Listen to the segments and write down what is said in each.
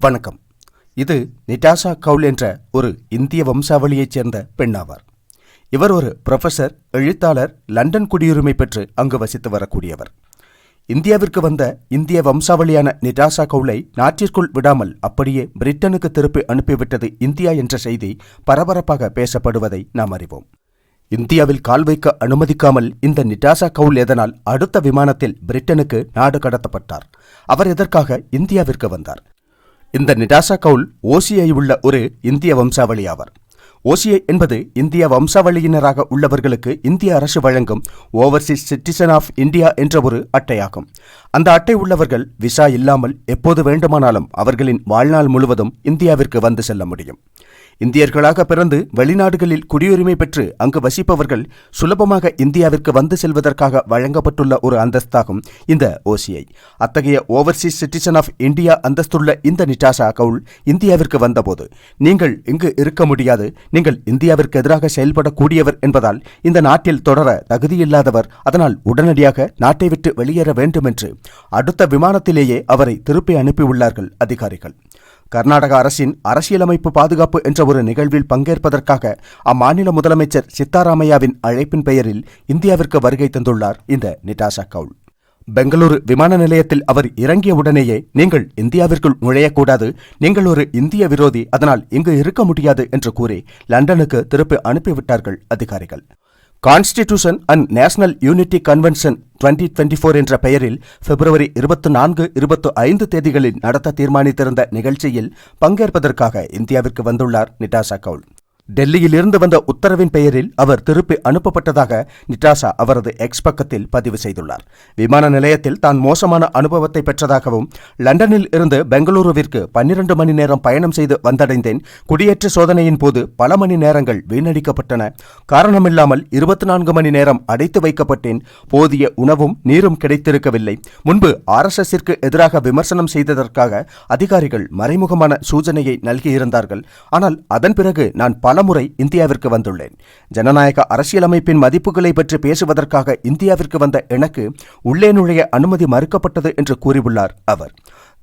வணக்கம். இது நிட்டாஷா கவுல் என்ற ஒரு இந்திய வம்சாவளியைச் சேர்ந்த பெண்ணாவார். இவர் ஒரு புரொஃபசர் எழுத்தாளர் லண்டன் குடியுரிமை பெற்று அங்கு வசித்து வரக்கூடியவர். இந்தியாவிற்கு வந்த இந்திய வம்சாவளியான நிட்டாஷா கவுலை நாட்டிற்குள் விடாமல் அப்படியே பிரிட்டனுக்கு திருப்பி அனுப்பிவிட்டது இந்தியா என்ற செய்தி பரபரப்பாக பேசப்படுவதை நாம் அறிவோம். இந்தியாவில் கால் வைக்க அனுமதிக்காமல் இந்த நிட்டாசா கவுல் எதனால் அடுத்த விமானத்தில் பிரிட்டனுக்கு நாடு கடத்தப்பட்டார். அவர் எதற்காக இந்தியாவிற்கு வந்தார்? இந்த நிடாசா கவுல் ஓசிஐ உள்ள ஒரு இந்திய வம்சாவளி ஆவார். ஓசிஐ என்பது இந்திய வம்சாவளியினராக உள்ளவர்களுக்கு இந்திய அரசு வழங்கும் ஓவர்சீஸ் சிட்டிசன் ஆஃப் இந்தியா என்ற ஒரு அட்டையாகும். அந்த அட்டை உள்ளவர்கள் விசா இல்லாமல் எப்போது வேண்டுமானாலும் அவர்களின் வாழ்நாள் முழுவதும் இந்தியாவிற்கு வந்து செல்ல முடியும். இந்தியர்களாக பிறந்து வெளிநாடுகளில் குடியுரிமை பெற்று அங்கு வசிப்பவர்கள் சுலபமாக இந்தியாவிற்கு வந்து செல்வதற்காக வழங்கப்பட்டுள்ள ஒரு அந்தஸ்தாகும் இந்த ஓசிஐ அத்தகைய ஓவர்சீஸ் சிட்டிசன் ஆஃப் இந்தியா அந்தஸ்துள்ள இந்த நிட்டாசா கவுல் இந்தியாவிற்கு வந்தபோது நீங்கள் இங்கு இருக்க முடியாது. நீங்கள் இந்தியாவிற்கு எதிராக செயல்படக்கூடியவர் என்பதால் இந்த நாட்டில் தொடர தகுதியில்லாதவர். அதனால் உடனடியாக நாட்டை விட்டு வெளியேற வேண்டும் என்று அடுத்த விமானத்திலேயே அவரை திருப்பி அனுப்பியுள்ளார்கள் அதிகாரிகள். கர்நாடக அரசின் அரசியலமைப்பு பாதுகாப்பு என்ற ஒரு நிகழ்வில் பங்கேற்பதற்காக அம்மாநில முதலமைச்சர் சித்தாராமையாவின் அழைப்பின் பெயரில் இந்தியாவிற்கு வருகை தந்துள்ளார் இந்த நிட்டாசா கவுல். பெங்களூரு விமான நிலையத்தில் அவர் இறங்கிய உடனேயே நீங்கள் இந்தியாவிற்குள் நுழையக்கூடாது. நீங்கள் ஒரு இந்திய விரோதி. அதனால் இங்கு இருக்க முடியாது என்று கூறி லண்டனுக்கு திருப்பி அனுப்பிவிட்டார்கள் அதிகாரிகள். Constitution and national unity convention twenty twenty four என்ற பெயரில் பிப்ரவரி இருபத்தி நான்கு இருபத்தி ஐந்து தேதிகளில் நடத்த தீர்மானித்திருந்த நிகழ்ச்சியில் பங்கேற்பதற்காக இந்தியாவிற்கு வந்துள்ளார் நிட்டாசா கவுல் டெல்லியில் இருந்து வந்த உத்தரவின் பெயரில் அவர் திருப்பி அனுப்பப்பட்டதாக நிட்டாசா அவரது எக்ஸ் பக்கத்தில் பதிவு செய்துள்ளார். விமான நிலையத்தில் தான் மோசமான அனுபவத்தை பெற்றதாகவும் லண்டனில் இருந்து பெங்களூருவிற்கு பன்னிரண்டு மணி நேரம் பயணம் செய்து வந்தடைந்தேன். குடியேற்ற சோதனையின் போது பல மணி நேரங்கள் வீணடிக்கப்பட்டன. காரணமில்லாமல் இருபத்தி நான்கு மணி நேரம் அடைத்து வைக்கப்பட்டேன். போதிய உணவும் நீரும் கிடைத்திருக்கவில்லை. முன்பு ஆர்எஸ்எஸ்ஸிற்கு எதிராக விமர்சனம் செய்ததற்காக அதிகாரிகள் மறைமுகமான சூச்சனையை நல்கியிருந்தார்கள். ஆனால் அதன் பிறகு நான் பல பலமுறை இந்தியாவிற்கு வந்துள்ளேன். ஜனநாயக அரசியலமைப்பின் மதிப்புகளை பற்றி பேசுவதற்காக இந்தியாவிற்கு வந்த எனக்கு உள்ளே நுழைய அனுமதி மறுக்கப்பட்டது என்று கூறியுள்ளார் அவர்.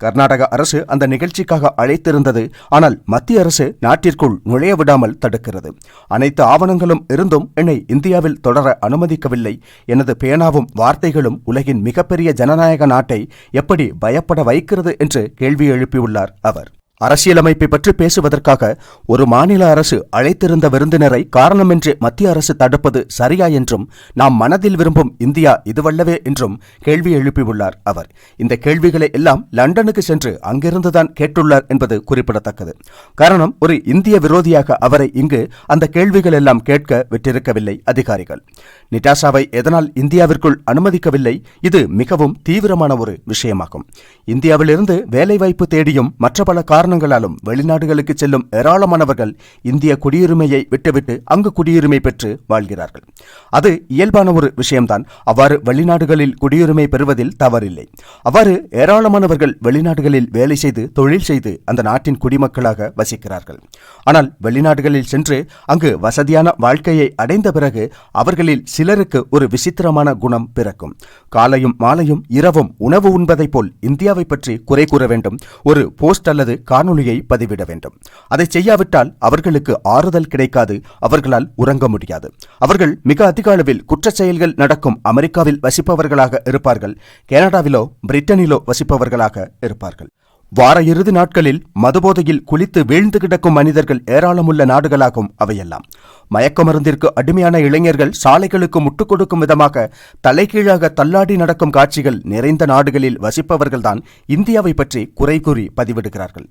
கர்நாடக அரசு அந்த நிகழ்ச்சிக்காக அழைத்திருந்தது ஆனால் மத்திய அரசு நாட்டிற்குள் நுழைய விடாமல் தடுக்கிறது. அனைத்து ஆவணங்களும் இருந்தும் என்னை இந்தியாவில் தொடர அனுமதிக்கவில்லை. எனது பேனாவும் வார்த்தைகளும் உலகின் மிகப்பெரிய ஜனநாயக நாட்டை எப்படி பயப்பட வைக்கிறது என்று கேள்வி எழுப்பியுள்ளார் அவர். அரசியலமைப்பை பற்றி பேசுவதற்காக ஒரு மாநில அரசு அழைத்திருந்த விருந்தினரை காரணமின்றி மத்திய அரசு தடுப்பது சரியா என்றும் நாம் மனதில் விரும்பும் இந்தியா இதுவல்லவே என்றும் கேள்வி எழுப்பியுள்ளார் அவர். இந்த கேள்விகளை எல்லாம் லண்டனுக்கு சென்று அங்கிருந்துதான் கேட்டுள்ளார் என்பது குறிப்பிடத்தக்கது. காரணம் ஒரு இந்திய விரோதியாக அவரை இங்கு அந்த கேள்விகள் எல்லாம் கேட்க விட்டிருக்கவில்லை அதிகாரிகள். நிட்டாஷாவை எதனால் இந்தியாவிற்குள் அனுமதிக்கவில்லை? இது மிகவும் தீவிரமான ஒரு விஷயமாகும். இந்தியாவிலிருந்து வேலைவாய்ப்பு தேடியும் மற்ற பல காரணங்களாலும் வெளிநாடுகளுக்கு செல்லும் ஏராளமானவர்கள் இந்திய குடியுரிமையை விட்டுவிட்டு அங்கு குடியுரிமை பெற்று வாழ்கிறார்கள். அது இயல்பான ஒரு விஷயம்தான். அவ்வாறு வெளிநாடுகளில் குடியுரிமை பெறுவதில் தவறில்லை. அவ்வாறு ஏராளமானவர்கள் வெளிநாடுகளில் வேலை செய்து தொழில் செய்து அந்த நாட்டின் குடிமக்களாக வசிக்கிறார்கள். ஆனால் வெளிநாடுகளில் சென்று அங்கு வசதியான வாழ்க்கையை அடைந்த பிறகு அவர்களில் சிலருக்கு ஒரு விசித்திரமான குணம் பிறக்கும். காலையும் மாலையும் இரவும் உணவு உண்பதைப் போல் இந்தியாவை பற்றி குறை கூற வேண்டும். ஒரு போஸ்ட் அல்லது காணொளியை பதிவிட வேண்டும். அதை செய்யாவிட்டால் அவர்களுக்கு ஆறுதல் கிடைக்காது அவர்களால் உறங்க முடியாது. அவர்கள் மிக அதிக அளவில் குற்ற செயல்கள் நடக்கும் அமெரிக்காவில் வசிப்பவர்களாக இருப்பார்கள். கனடாவிலோ பிரிட்டனிலோ வசிப்பவர்களாக இருப்பார்கள். வார இறுதி நாட்களில் மதுபோதையில் குளித்து வீழ்ந்து கிடக்கும் மனிதர்கள் ஏராளமுள்ள நாடுகளாகும் அவையெல்லாம். மயக்க மருந்திற்கு அடிமையான இளைஞர்கள் சாலைகளுக்கு முட்டுக் கொடுக்கும் விதமாக தலைகீழாக தள்ளாடி நடக்கும் காட்சிகள் நிறைந்த நாடுகளில் வசிப்பவர்கள்தான் இந்தியாவை பற்றி குறை கூறி பதிவிடுகிறார்கள்.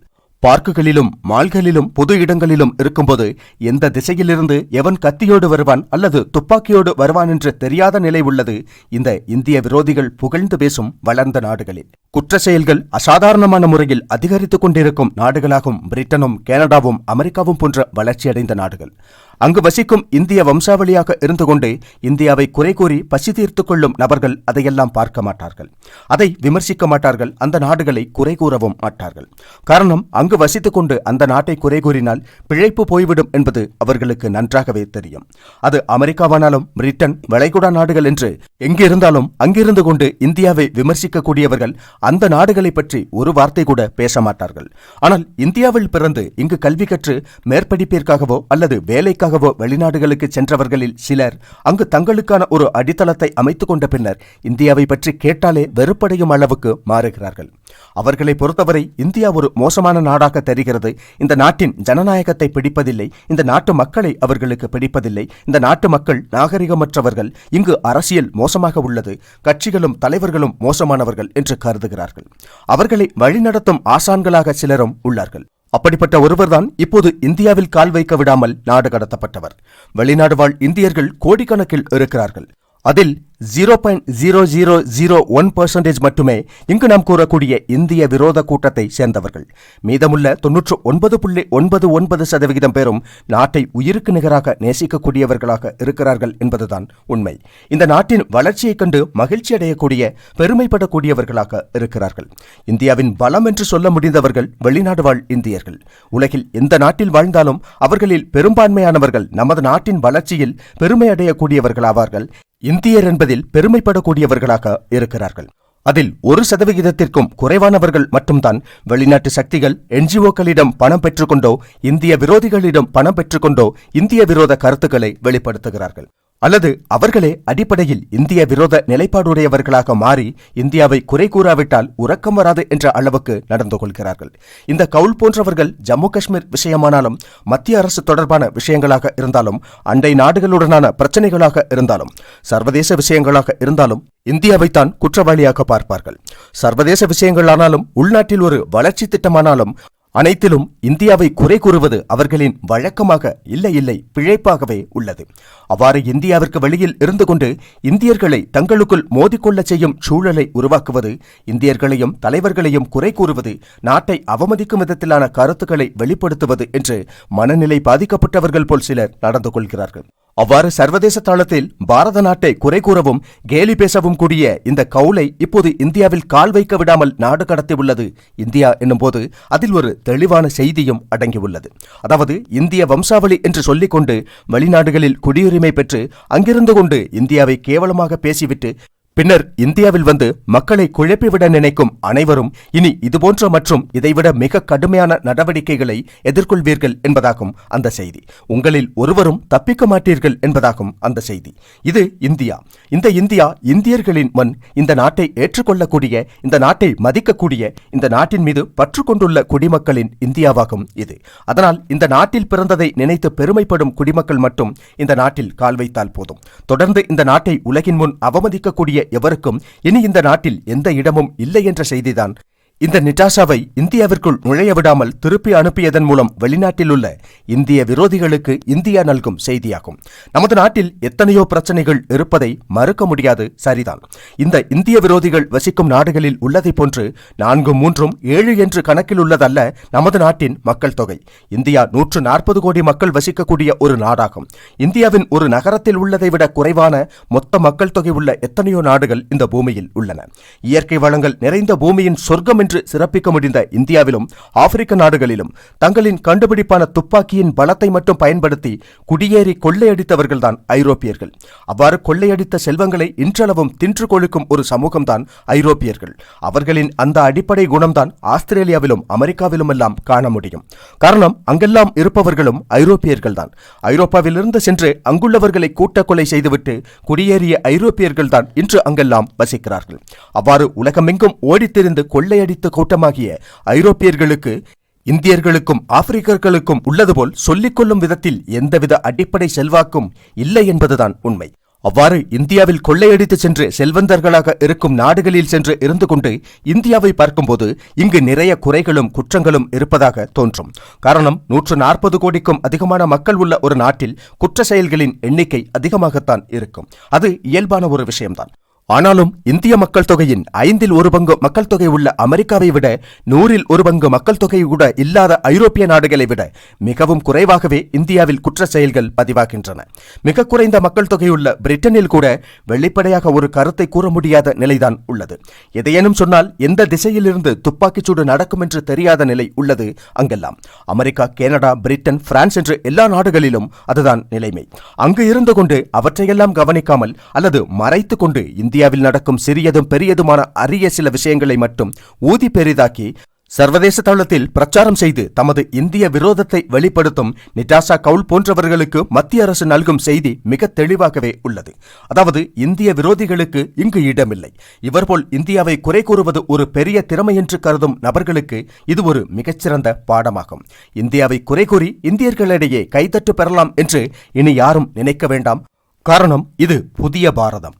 பார்க்குகளிலும் மால்களிலும் பொது இடங்களிலும் இருக்கும்போது எந்த திசையிலிருந்து எவன் கத்தியோடு வருவான் அல்லது துப்பாக்கியோடு வருவான் என்று தெரியாத நிலை உள்ளது இந்த இந்திய விரோதிகள் புகழ்ந்து பேசும் வளர்ந்த நாடுகளில். குற்ற செயல்கள் அசாதாரணமான முறையில் அதிகரித்துக் கொண்டிருக்கும் நாடுகளாகும் பிரிட்டனும் கனடாவும் அமெரிக்காவும் போன்ற வளர்ச்சியடைந்த நாடுகள். அங்கு வசிக்கும் இந்திய வம்சாவளியாக இருந்து கொண்டே இந்தியாவை குறை கூறி பசி தீர்த்து கொள்ளும் நபர்கள் அதையெல்லாம் பார்க்க மாட்டார்கள். அதை விமர்சிக்க மாட்டார்கள். அந்த நாடுகளை குறை கூறவும் மாட்டார்கள். காரணம் அங்கு வசித்துக் கொண்டு அந்த நாட்டை குறை கூறினால் பிழைப்பு போய்விடும் என்பது அவர்களுக்கு நன்றாகவே தெரியும். அது அமெரிக்காவானாலும் பிரிட்டன் வளைகுடா நாடுகள் என்று எங்கிருந்தாலும் அங்கிருந்து கொண்டு இந்தியாவை விமர்சிக்கக்கூடியவர்கள் அந்த நாடுகளை பற்றி ஒரு வார்த்தை கூட பேச மாட்டார்கள். ஆனால் இந்தியாவில் பிறந்து இங்கு கல்வி கற்று மேற்படிப்பிற்காகவோ அல்லது வேலைக்காக வேலைக்காகவோ வெளிநாடுகளுக்கு சென்றவர்களில் சிலர் அங்கு தங்களுக்கான ஒரு அடித்தளத்தை அமைத்துக் கொண்ட பின்னர் இந்தியாவை பற்றி கேட்டாலே வெறுப்படையும் அளவுக்கு மாறுகிறார்கள். அவர்களை பொறுத்தவரை இந்தியா ஒரு மோசமான நாடாக தெரிகிறது. இந்த நாட்டின் ஜனநாயகத்தை பிடிப்பதில்லை. இந்த நாட்டு மக்களை அவர்களுக்கு பிடிப்பதில்லை. இந்த நாட்டு மக்கள் நாகரிகமற்றவர்கள். இங்கு அரசியல் மோசமாக உள்ளது. கட்சிகளும் தலைவர்களும் மோசமானவர்கள் என்று கருதுகிறார்கள். அவர்களை வழிநடத்தும் ஆசான்களாக சிலரும் உள்ளார்கள். அப்படிப்பட்ட ஒருவர்தான் இப்போது இந்தியாவில் கால் வைக்க விடாமல் நாடு கடத்தப்பட்டவர். வெளிநாடு வாழ் இந்தியர்கள் கோடிக்கணக்கில் இருக்கிறார்கள். அதில் zero point zero zero zero one percentage மட்டுமே இங்கு நாம் கூறக்கூடிய இந்திய விரோத கூட்டத்தை சேர்ந்தவர்கள். மீதமுள்ள தொன்னூற்று ஒன்பது புள்ளி ஒன்பது ஒன்பது சதவிகிதம் பேரும் நாட்டை உயிருக்கு நிகராக நேசிக்கக்கூடியவர்களாக இருக்கிறார்கள் என்பதுதான் உண்மை. இந்த நாட்டின் வளர்ச்சியைக் கண்டு மகிழ்ச்சி அடையக்கூடிய பெருமைப்படக்கூடியவர்களாக இருக்கிறார்கள். இந்தியாவின் பலம் என்று சொல்ல முடிந்தவர்கள் வெளிநாடு வாழ் இந்தியர்கள். உலகில் எந்த நாட்டில் வாழ்ந்தாலும் அவர்களில் பெரும்பான்மையானவர்கள் நமது நாட்டின் வளர்ச்சியில் பெருமை அடையக்கூடியவர்களாவார்கள். இந்தியர் என்பதில் பெருமைப்படக்கூடியவர்களாக இருக்கிறார்கள். அதில் ஒரு சதவிகிதத்திற்கும் குறைவானவர்கள் மட்டும்தான் வெளிநாட்டு சக்திகள் என்ஜிஓக்களிடம் பணம் பெற்றுக்கொண்டோ இந்திய விரோதிகளிடம் பணம் பெற்றுக்கொண்டோ இந்திய விரோத கருத்துக்களை வெளிப்படுத்துகிறார்கள். அல்லது அவர்களே அடிப்படையில் இந்திய விரோத நிலைப்பாடுடையவர்களாக மாறி இந்தியாவை குறை கூறாவிட்டால் உறக்கம் வராது என்ற அளவுக்கு நடந்து கொள்கிறார்கள். இந்த கவுல் போன்றவர்கள் ஜம்மு காஷ்மீர் விஷயமானாலும் மத்திய அரசு தொடர்பான விஷயங்களாக இருந்தாலும் அண்டை நாடுகளுடனான பிரச்சனைகளாக இருந்தாலும் சர்வதேச விஷயங்களாக இருந்தாலும் இந்தியாவைத்தான் குற்றவாளியாக பார்ப்பார்கள். சர்வதேச விஷயங்களானாலும் உள்நாட்டில் ஒரு வளர்ச்சி திட்டமானாலும் அனைத்திலும் இந்தியாவை குறை கூறுவது அவர்களின் வழக்கமாக இல்லை இல்லை பிழைப்பாகவே உள்ளது. அவ்வாறு இந்தியாவிற்கு வெளியில் இருந்து கொண்டு இந்தியர்களை தங்களுக்குள் மோதிக்கொள்ளச் செய்யும் சூழலை உருவாக்குவது இந்தியர்களையும் தலைவர்களையும் குறை கூறுவது நாட்டை அவமதிக்கும் விதத்திலான கருத்துக்களை வெளிப்படுத்துவது என்று மனநிலை பாதிக்கப்பட்டவர்கள் போல் சிலர் நடந்து கொள்கிறார்கள். அவ்வாறு சர்வதேச தளத்தில் பாரத நாட்டை குறை கூறவும் கேலி பேசவும் கூடிய இந்த கவுலை இப்போது இந்தியாவில் கால் வைக்க விடாமல் நாடு கடத்தியுள்ளது. இந்தியா என்னும்போது அதில் ஒரு தெளிவான செய்தியும் அடங்கியுள்ளது. அதாவது இந்திய வம்சாவளி என்று சொல்லிக்கொண்டு வெளிநாடுகளில் குடியுரிமை பெற்று அங்கிருந்து கொண்டு இந்தியாவை கேவலமாக பேசிவிட்டு பின்னர் இந்தியாவில் வந்து மக்களை குழப்பிவிட நினைக்கும் அனைவரும் இனி இதுபோன்ற மற்றும் இதைவிட மிக கடுமையான நடவடிக்கைகளை எதிர்கொள்வீர்கள் என்பதாகும் அந்த செய்தி. உங்களில் ஒருவரும் தப்பிக்க மாட்டீர்கள் என்பதாகும் அந்த செய்தி. இது இந்தியா. இந்த இந்தியா இந்தியர்களின் மண். இந்த நாட்டை ஏற்றுக்கொள்ளக்கூடிய இந்த நாட்டை மதிக்கக்கூடிய இந்த நாட்டின் மீது பற்று கொண்டுள்ள குடிமக்களின் இந்தியாவாகும் இது. அதனால் இந்த நாட்டில் பிறந்ததை நினைத்து பெருமைப்படும் குடிமக்கள் மட்டும் இந்த நாட்டில் கால் வைத்தால் போதும். தொடர்ந்து இந்த நாட்டை உலகின் முன் அவமதிக்கக்கூடிய எவருக்கும் இனி இந்த நாட்டில் எந்த இடமும் இல்லை என்ற செய்திதான். இந்த நிட்டாஷாவை இந்தியாவிற்குள் நுழைய விடாமல் திருப்பி அனுப்பியதன் மூலம் வெளிநாட்டில் உள்ள இந்திய விரோதிகளுக்கு இந்தியா நல்கும் செய்தியாகும். நமது நாட்டில் எத்தனையோ பிரச்சனைகள் இருப்பதை மறுக்க முடியாது சரிதான். இந்த இந்திய விரோதிகள் வசிக்கும் நாடுகளில் உள்ளதைப் போன்று நான்கு மூன்றும் ஏழு என்று கணக்கில் உள்ளதல்ல நமது நாட்டின் மக்கள் தொகை. இந்தியா நூற்று நாற்பது கோடி மக்கள் வசிக்கக்கூடிய ஒரு நாடாகும். இந்தியாவின் ஒரு நகரத்தில் உள்ளதை விட குறைவான மொத்த மக்கள் தொகை உள்ள எத்தனையோ நாடுகள் இந்த பூமியில் உள்ளன. இயற்கை வளங்கள் நிறைந்த பூமியின் சொர்க்கம் என்று சிறப்பிக்க முடிந்த இந்தியாவிலும் ஆப்பிரிக்க நாடுகளிலும் தங்களின் கண்டுபிடிப்பான துப்பாக்கியின் பலத்தை மட்டும் பயன்படுத்தி குடியேறி கொள்ளையடித்தவர்கள்தான் ஐரோப்பியர்கள். அவ்வாறு கொள்ளையடித்த செல்வங்களை இன்றளவும் தின்று கொழுக்கும் ஒரு சமூகம்தான் ஐரோப்பியர்கள். அவர்களின் அந்த அடிப்படை குணம்தான் ஆஸ்திரேலியாவிலும் அமெரிக்காவிலும் எல்லாம் காண முடியும். காரணம் அங்கெல்லாம் இருப்பவர்களும் ஐரோப்பியர்கள்தான். ஐரோப்பாவிலிருந்து சென்று அங்குள்ளவர்களை கூட்ட கொலை செய்துவிட்டு குடியேறிய ஐரோப்பியர்கள்தான் இன்று அங்கெல்லாம் வசிக்கிறார்கள். அவ்வாறு உலகமெங்கும் ஓடித்திருந்து கொள்ளையடி கொள்ளையடித்த கூட்டமாகிய ஐரோப்பியர்களுக்கு இந்தியர்களுக்கும் ஆப்பிரிக்கர்களுக்கும் உள்ளது போல் சொல்லிக்கொள்ளும் விதத்தில் எந்தவித அடிப்படை செல்வாக்கும் இல்லை என்பதுதான் உண்மை. அவ்வாறு இந்தியாவில் கொள்ளையடித்து சென்று செல்வந்தர்களாக இருக்கும் நாடுகளில் சென்று இருந்து கொண்டு இந்தியாவை பார்க்கும்போது இங்கு நிறைய குறைகளும் குற்றங்களும் இருப்பதாக தோன்றும். காரணம் நூற்று நாற்பது கோடிக்கும் அதிகமான மக்கள் உள்ள ஒரு நாட்டில் குற்ற செயல்களின் எண்ணிக்கை அதிகமாகத்தான் இருக்கும். அது இயல்பான ஒரு விஷயம்தான். ஆனாலும் இந்திய மக்கள் தொகையின் ஐந்தில் ஒரு பங்கு மக்கள் தொகை உள்ள அமெரிக்காவை விட நூறில் ஒரு பங்கு மக்கள் தொகை கூட இல்லாத ஐரோப்பிய நாடுகளை விட மிகவும் குறைவாகவே இந்தியாவில் குற்ற செயல்கள் பதிவாகின்றன. மிக குறைந்த மக்கள் தொகையுள்ள பிரிட்டனில் கூட வெளிப்படையாக ஒரு கருத்தை கூற முடியாத நிலைதான் உள்ளது. எதையேனும் சொன்னால் எந்த திசையிலிருந்து துப்பாக்கிச்சூடு நடக்கும் என்று தெரியாத நிலை உள்ளது அங்கெல்லாம். அமெரிக்கா கனடா பிரிட்டன் பிரான்ஸ் என்று எல்லா நாடுகளிலும் அதுதான் நிலைமை. அங்கு இருந்து கொண்டு அவற்றையெல்லாம் கவனிக்காமல் அல்லது மறைத்துக் கொண்டு இந்திய இந்தியாவில் நடக்கும் சிறியதும் பெரியதுமான அரிய சில விஷயங்களை மட்டும் ஊதி பெரிதாக்கி சர்வதேச தளத்தில் பிரச்சாரம் செய்து தமது இந்திய விரோதத்தை வெளிப்படுத்தும் நிட்டாசா கவுல் போன்றவர்களுக்கு மத்திய அரசு நல்கும் செய்தி மிக தெளிவாகவே உள்ளது. அதாவது இந்திய விரோதிகளுக்கு இங்கு இடமில்லை. இவர்போல் இந்தியாவை குறை கூறுவது ஒரு பெரிய திறமை என்று கருதும் நபர்களுக்கு இது ஒரு மிகச்சிறந்த பாடமாகும். இந்தியாவை குறை கூறி இந்தியர்களிடையே கைதட்டு பெறலாம் என்று இனி யாரும் நினைக்க வேண்டாம். காரணம் இது புதிய பாரதம்.